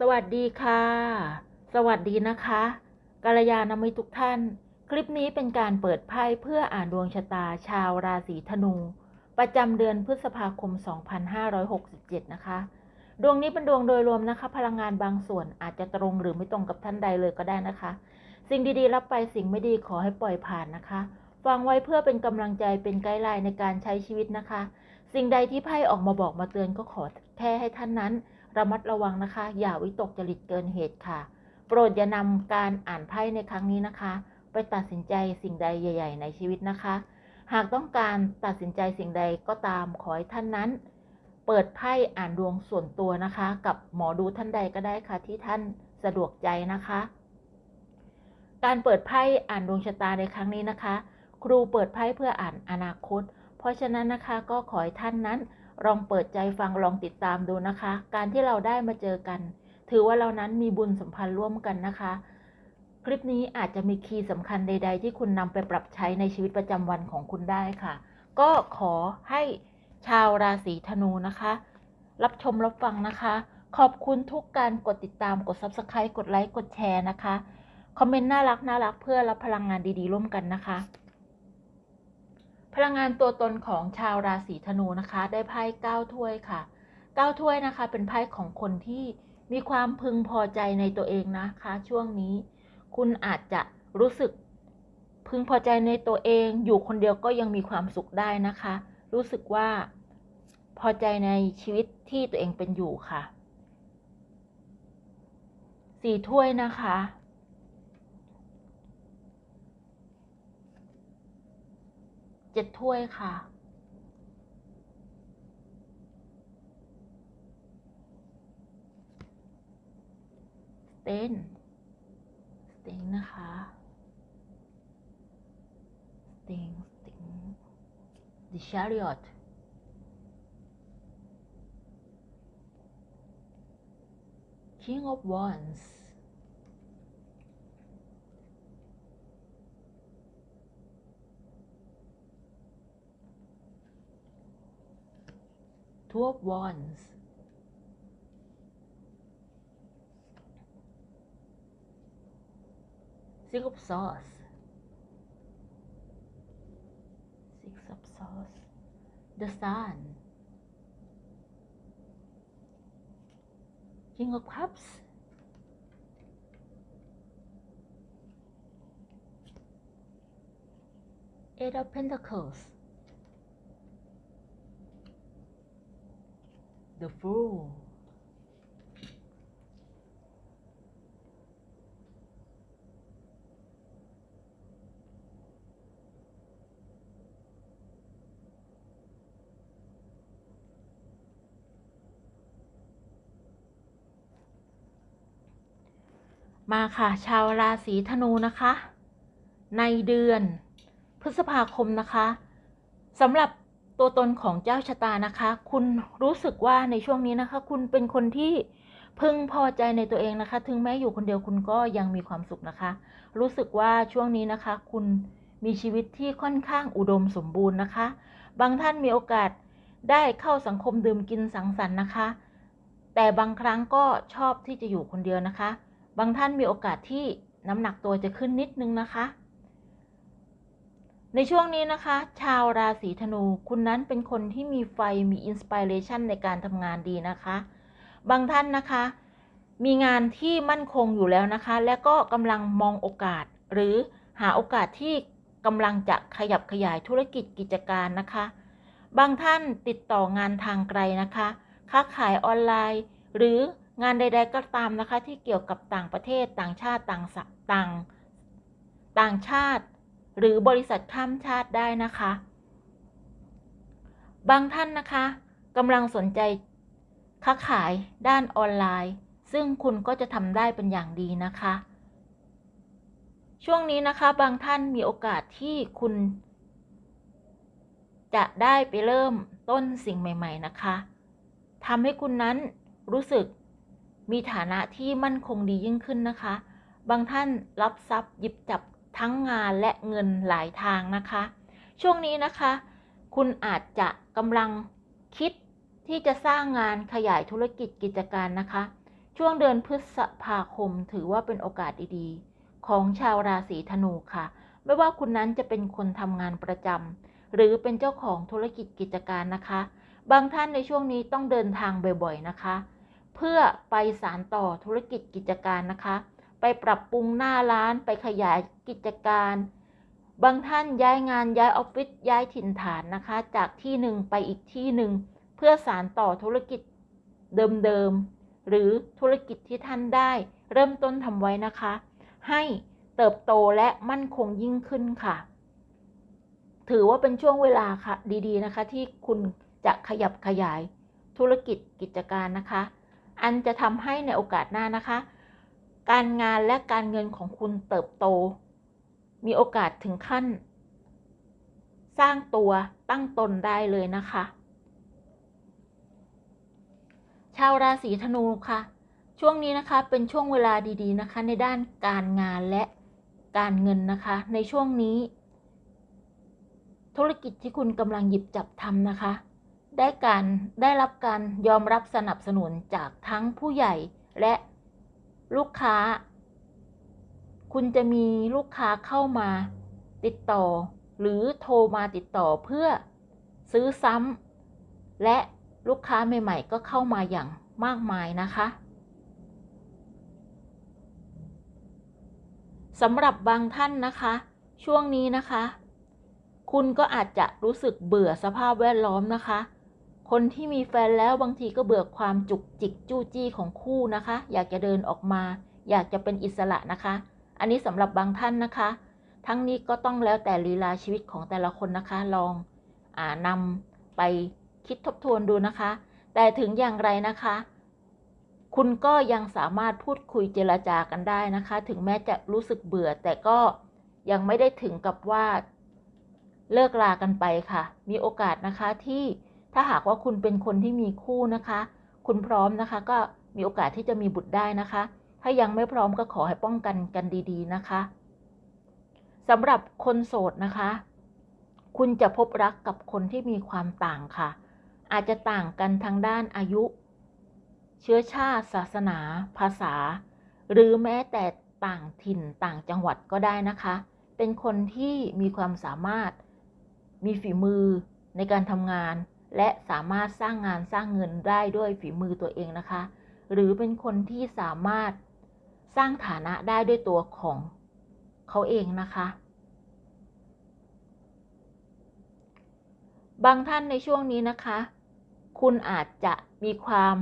สวัสดีค่ะ สวัสดีนะคะกัลยาณมิตรทุกท่าน คลิปนี้เป็นการเปิดไพ่เพื่ออ่านดวงชะตาชาวราศีธนู ประจำเดือนพฤษภาคม 2567 นะคะ ดวงนี้เป็นดวงโดยรวมนะคะ พลังงานบางส่วนอาจจะตรงหรือไม่ตรงกับท่านใดเลยก็ได้นะคะ สิ่งดีๆ รับไปสิ่งไม่ดีขอให้ปล่อยผ่านนะคะฟังไว้เพื่อเป็นกำลังใจเป็นไกด์ไลน์ในการใช้ชีวิตนะคะ สิ่งใดที่ไพ่ออกมาบอกมาเตือนก็ขอแค่ให้ท่านนั้น ระมัดระวังนะคะ อย่าวิตกจริตเกินเหตุค่ะ โปรดอย่านำการอ่านไพ่ในครั้งนี้นะคะ ไปตัดสินใจสิ่งใดใหญ่ ๆ ในชีวิตนะคะ หากต้องการตัดสินใจสิ่งใดก็ตามขอให้ท่านนั้น เปิดไพ่อ่านดวงส่วนตัวนะคะ กับหมอดูท่านใดก็ได้ค่ะ ที่ท่านสะดวกใจนะคะ การเปิดไพ่อ่านดวงชะตาในครั้งนี้นะคะ ครูเปิดไพ่เพื่ออ่านอนาคต เพราะฉะนั้นนะคะก็ขอให้ท่านนั้น ลองเปิดใจฟังลองติดตามดูนะคะ การที่เราได้มาเจอกัน ถือว่าเรานั้นมีบุญสัมพันธ์ร่วมกันนะคะ คลิปนี้อาจจะมีคีย์สำคัญใด ๆ ที่คุณนำไปปรับใช้ในชีวิตประจำวันของคุณได้ค่ะ ก็ขอให้ชาวราศีธนูนะคะ รับชมรับฟังนะคะ ขอบคุณทุกการกดติดตามกด Subscribe กดไลค์กดแชร์นะคะคอมเมนต์น่ารักน่ารักเพื่อรับพลังงานดีๆ ร่วมกันนะคะ พลังงานตัวตนของชาวราศีธนูนะคะ ได้ไพ่เก้าถ้วยค่ะเก้าถ้วยนะคะ เป็นไพ่ของคนที่มีความพึงพอใจในตัวเองนะคะ ช่วงนี้ คุณอาจจะรู้สึกพึงพอใจในตัวเอง อยู่คนเดียวก็ยังมีความสุขได้นะคะ รู้สึกว่าพอใจในชีวิตที่ตัวเองเป็นอยู่ค่ะสี่ถ้วยนะคะ เจ็ดถ้วยค่ะ สเตนสเตนนะคะสเตนสเตน The Chariot King of Wands Two of Wands. Six of Swords. Six of Swords. The Sun. King of Cups. Eight of Pentacles The Fool มาค่ะ ชาวราศีธนูนะคะ ในเดือนพฤษภาคมนะคะสำหรับ ตัวตนของเจ้าชะตานะคะ คุณรู้สึกว่าในช่วงนี้นะคะ คุณเป็นคนที่พึงพอใจในตัวเองนะคะ ถึงแม้อยู่คนเดียวคุณก็ยังมีความสุขนะคะ รู้สึกว่าช่วงนี้นะคะ คุณมีชีวิตที่ค่อนข้างอุดมสมบูรณ์นะคะ บางท่านมีโอกาสได้เข้าสังคมดื่มกินสังสรรค์นะคะ แต่บางครั้งก็ชอบที่จะอยู่คนเดียวนะคะ บางท่านมีโอกาสที่น้ำหนักตัวจะขึ้นนิดนึงนะคะ ในช่วงนี้นะคะ ชาวราศีธนูคุณนั้นเป็นคนที่มีไฟมีอินสปิเรชันในการทำงานดีนะคะ บางท่านนะคะ มีงานที่มั่นคงอยู่แล้วนะคะ และก็กำลังมองโอกาส หรือหาโอกาสที่กำลังจะขยับขยายธุรกิจกิจการนะคะ บางท่านติดต่องานทางไกลนะคะ ค้าขายออนไลน์ หรืองานใด ๆ ก็ตามนะคะ ที่เกี่ยวกับต่างประเทศต่างชาติต่างต่างต่างชาติ หรือบริษัทข้ามชาติได้นะคะ บางท่านนะคะกำลังสนใจค้าขายด้านออนไลน์ ซึ่งคุณก็จะทำได้เป็นอย่างดีนะคะ ช่วงนี้นะคะบางท่านมีโอกาสที่คุณ จะได้ไปเริ่มต้นสิ่งใหม่ ๆ นะคะทำให้คุณนั้นรู้สึกมีฐานะที่มั่นคงดียิ่งขึ้นนะคะ บางท่านรับทรัพย์หยิบจับ ทั้งงานและเงินหลายทางนะคะ ช่วงนี้นะคะ คุณอาจจะกำลังคิดที่จะสร้างงานขยายธุรกิจกิจการนะคะ ช่วงเดือนพฤษภาคมถือว่าเป็นโอกาสดีๆ ของชาวราศีธนูค่ะ ไม่ว่าคุณนั้นจะเป็นคนทำงานประจำหรือเป็นเจ้าของธุรกิจกิจการนะคะ บางท่านในช่วงนี้ต้องเดินทางบ่อยๆนะคะ เพื่อไปสารต่อธุรกิจกิจการนะคะ ไปปรับปรุงหน้าร้านไปขยายกิจการ บางท่านย้ายงานย้ายออฟฟิศย้ายถิ่นฐานนะคะ จากที่หนึ่งไปอีกที่หนึ่งเพื่อสารต่อธุรกิจเดิมๆหรือธุรกิจที่ท่านได้ เริ่มต้นทำไว้นะคะ ให้เติบโตและมั่นคงยิ่งขึ้นค่ะ ถือว่าเป็นช่วงเวลาค่ะดีๆนะคะ ที่คุณจะขยับขยายธุรกิจกิจการนะคะ อันจะทำให้ในโอกาสหน้านะคะ การงานและการเงินของคุณเติบโต มีโอกาสถึงขั้น สร้างตัวตั้งตนได้เลยนะคะ ชาวราศีธนูค่ะ ช่วงนี้นะคะเป็นช่วงเวลาดีๆนะคะ ในด้านการงานและการเงินนะคะ ในช่วงนี้ ธุรกิจที่คุณกำลังหยิบจับทำนะคะ ได้การได้รับการยอมรับสนับสนุนจากทั้งผู้ใหญ่และ ลูกค้า คุณจะมีลูกค้าเข้ามาติดต่อ หรือโทรมาติดต่อเพื่อซื้อซ้ำและลูกค้าใหม่ ๆ ก็เข้ามาอย่างมากมายนะคะสำหรับบางท่านนะคะ ช่วงนี้นะคะ คุณก็อาจจะรู้สึกเบื่อสภาพแวดล้อมนะคะ คนที่มีแฟนแล้วบางทีก็เบื่อความจุกจิกจู้จี้ของคู่นะคะ อยากจะเดินออกมา อยากจะเป็นอิสระนะคะ อันนี้สำหรับบางท่านนะคะ ทั้งนี้ก็ต้องแล้วแต่ลีลาชีวิตของแต่ละคนนะคะ ลองอ่านำไปคิดทบทวนดูนะคะ แต่ถึงอย่างไรนะคะ คุณก็ยังสามารถพูดคุยเจรจากันได้นะคะ ถึงแม้จะรู้สึกเบื่อ แต่ก็ยังไม่ได้ถึงกับว่าเลิกลากันไปค่ะ มีโอกาสนะคะที่ ถ้าหากว่าคุณเป็นคนที่มีคู่นะคะ คุณพร้อมนะคะ ก็มีโอกาสที่จะมีบุตรได้นะคะ ถ้ายังไม่พร้อมก็ขอให้ป้องกันกันดี ๆ นะคะสำหรับคนโสดนะคะ คุณจะพบรักกับคนที่มีความต่างค่ะ อาจจะต่างกันทางด้านอายุ เชื้อชาติ ศาสนา ภาษา หรือแม้แต่ต่างถิ่นต่างจังหวัดก็ได้นะคะ เป็นคนที่มีความสามารถ มีฝีมือในการทำงาน และสามารถสร้างงานสร้างเงินได้ด้วยฝีมือตัวเองนะคะ หรือเป็นคนที่สามารถสร้างฐานะได้ด้วยตัวของเขาเองนะคะ บางท่านในช่วงนี้นะคะ คุณอาจจะมีความ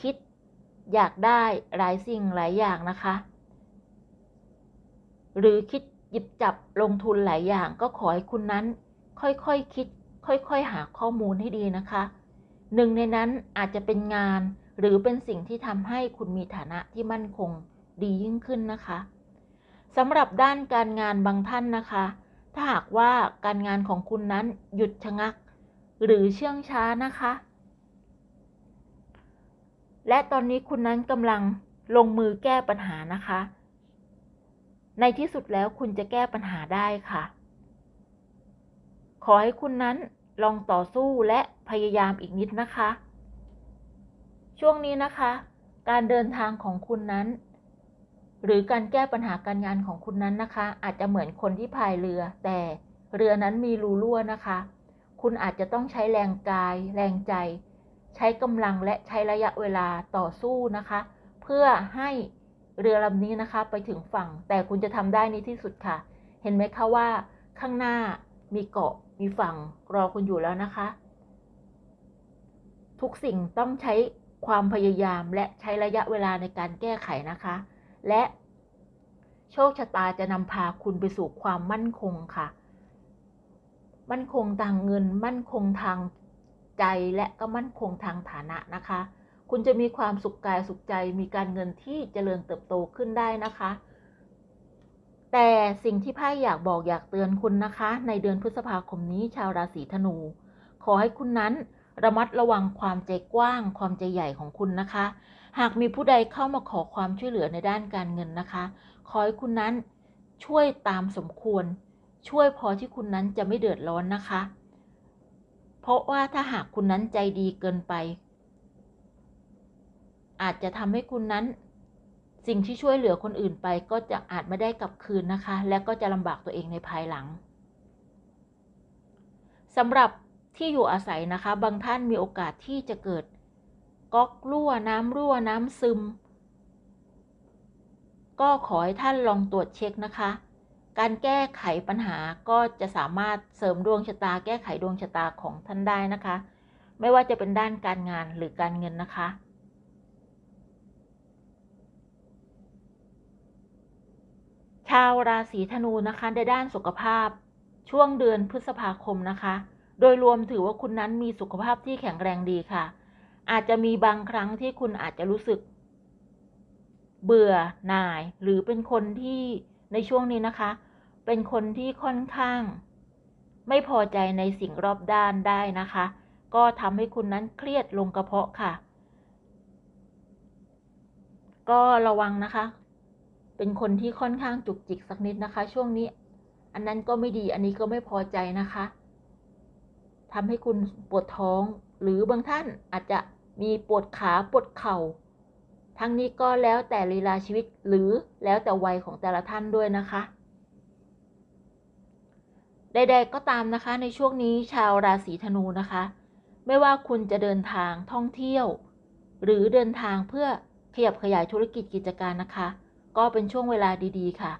คิดอยากได้หลายสิ่งหลายอย่างนะคะ หรือคิดหยิบจับลงทุนหลายอย่างก็ขอให้คุณนั้นค่อยๆคคิด ค่อยๆ หาข้อมูลให้ดีนะคะ หนึ่งในนั้นอาจจะเป็นงานหรือเป็นสิ่งที่ทำให้คุณมีฐานะที่มั่นคงดียิ่งขึ้นนะคะสำหรับด้านการงานบางท่านนะคะ ถ้าหากว่าการงานของคุณนั้นหยุดชะงัก หรือเชื่องช้านะคะ และตอนนี้คุณนั้นกำลังลงมือแก้ปัญหานะคะ ในที่สุดแล้วคุณจะแก้ปัญหาได้ค่ะ ขอให้คุณนั้น ลองต่อสู้และพยายามอีกนิดนะคะ ช่วงนี้นะคะ การเดินทางของคุณนั้น หรือการแก้ปัญหาการงานของคุณนั้นนะคะ อาจจะเหมือนคนที่พายเรือ แต่เรือนั้นมีรูรั่วนะคะ คุณอาจจะต้องใช้แรงกาย แรงใจ ใช้กำลังและใช้ระยะเวลาต่อสู้นะคะ เพื่อให้เรือลำนี้นะคะไปถึงฝั่ง แต่คุณจะทำได้ในที่สุดค่ะ เห็นไหมคะว่าข้างหน้า มีเกาะมีฝั่งรอคุณอยู่แล้วนะคะ ทุกสิ่งต้องใช้ความพยายามและใช้ระยะเวลาในการแก้ไขนะคะ และโชคชะตาจะนำพาคุณไปสู่ความมั่นคงค่ะ มั่นคงทางเงิน มั่นคงทางใจและก็มั่นคงทางฐานะนะคะ คุณจะมีความสุขกายสุขใจ มีการเงินที่เจริญเติบโตขึ้นได้นะคะ แต่สิ่งที่ไพ่อยากบอกอยากเตือนคุณนะคะ ในเดือนพฤษภาคมนี้ชาวราศีธนู ขอให้คุณนั้นระมัดระวังความใจกว้าง ความใจใหญ่ของคุณนะคะ หากมีผู้ใดเข้ามาขอความช่วยเหลือในด้านการเงินนะคะ ขอให้คุณนั้นช่วยตามสมควร ช่วยพอที่คุณนั้นจะไม่เดือดร้อนนะคะ เพราะว่าถ้าหากคุณนั้นใจดีเกินไป อาจจะทำให้คุณนั้น สิ่งที่ช่วยเหลือคนอื่นไปก็จะอาจไม่ได้กลับคืนนะคะ และก็จะลำบากตัวเองในภายหลังสำหรับที่อยู่อาศัยนะคะ บางท่านมีโอกาสที่จะเกิดก๊อกรั่วน้ำรั่วน้ำซึม ก็ขอให้ท่านลองตรวจเช็คนะคะ การแก้ไขปัญหาก็จะสามารถเสริมดวงชะตา แก้ไขดวงชะตาของท่านได้นะคะ ไม่ว่าจะเป็นด้านการงานหรือการเงินนะคะ ชาวราศีธนูนะคะในด้านสุขภาพ ช่วงเดือนพฤษภาคมนะคะ โดยรวมถือว่าคุณนั้นมีสุขภาพที่แข็งแรงดีค่ะ อาจจะมีบางครั้งที่คุณอาจจะรู้สึก เบื่อหน่าย หรือเป็นคนที่ในช่วงนี้นะคะ เป็นคนที่ค่อนข้าง ไม่พอใจในสิ่งรอบด้านได้นะคะ ก็ทำให้คุณนั้นเครียดลงกระเพาะค่ะ ก็ระวังนะคะ เป็นคนที่ค่อนข้างจุกจิกสักนิดนะคะ ช่วงนี้ อันนั้นก็ไม่ดีอันนี้ก็ไม่พอใจนะคะทำให้คุณปวดท้อง หรือบางท่านอาจจะมีปวดขาปวดเข่า ทั้งนี้ก็แล้วแต่ลีลาชีวิตหรือแล้วแต่วัยของแต่ละท่านด้วยนะคะใดๆก็ตามนะคะ ในช่วงนี้ชาวราศีธนูนะคะ ไม่ว่าคุณจะเดินทางท่องเที่ยว หรือเดินทางเพื่อขยับขยายธุรกิจกิจการนะคะ ก็เป็นช่วงเวลาดีๆ ค่ะ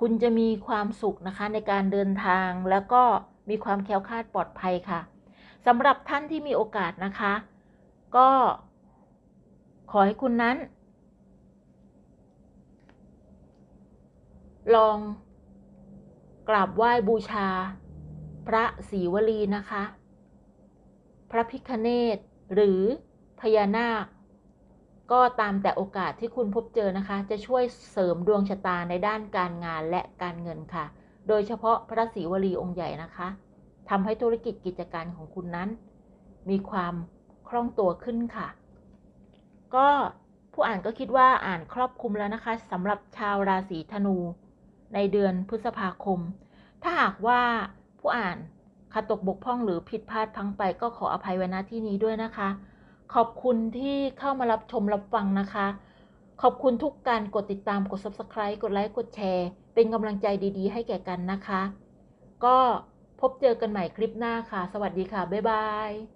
คุณจะมีความสุขนะคะในการเดินทางแล้วก็มีความแคล้วคลาดปลอดภัยค่ะสำหรับท่านที่มีโอกาสนะคะ ก็ ขอให้คุณนั้น ลองกราบไหว้บูชา พระศรีวลีนะคะ พระพิคเนตหรือพญานาค ก็ตามแต่โอกาสที่คุณพบเจอนะคะ จะช่วยเสริมดวงชะตาในด้านการงานและการเงินค่ะ โดยเฉพาะพระศรีวลีองค์ใหญ่นะคะทำให้ธุรกิจกิจการของคุณนั้น มีความคล่องตัวขึ้นค่ะ ก็ผู้อ่านก็คิดว่าอ่านครอบคลุมแล้วนะคะสำหรับชาวราศีธนู ในเดือนพฤษภาคม ถ้าหากว่าผู้อ่านขาดตกบกพร่องหรือผิดพลาดพังไปก็ขออภัยไว้ณที่นี้ด้วยนะคะ ขอบคุณที่เข้ามารับชมรับฟังนะคะ ขอบคุณทุกการกดติดตามกด subscribe กดไลค์กดแชร์ เป็นกำลังใจดีๆ ให้แก่กันนะคะ ก็พบเจอกันใหม่คลิปหน้าค่ะ สวัสดีค่ะ บ๊ายบาย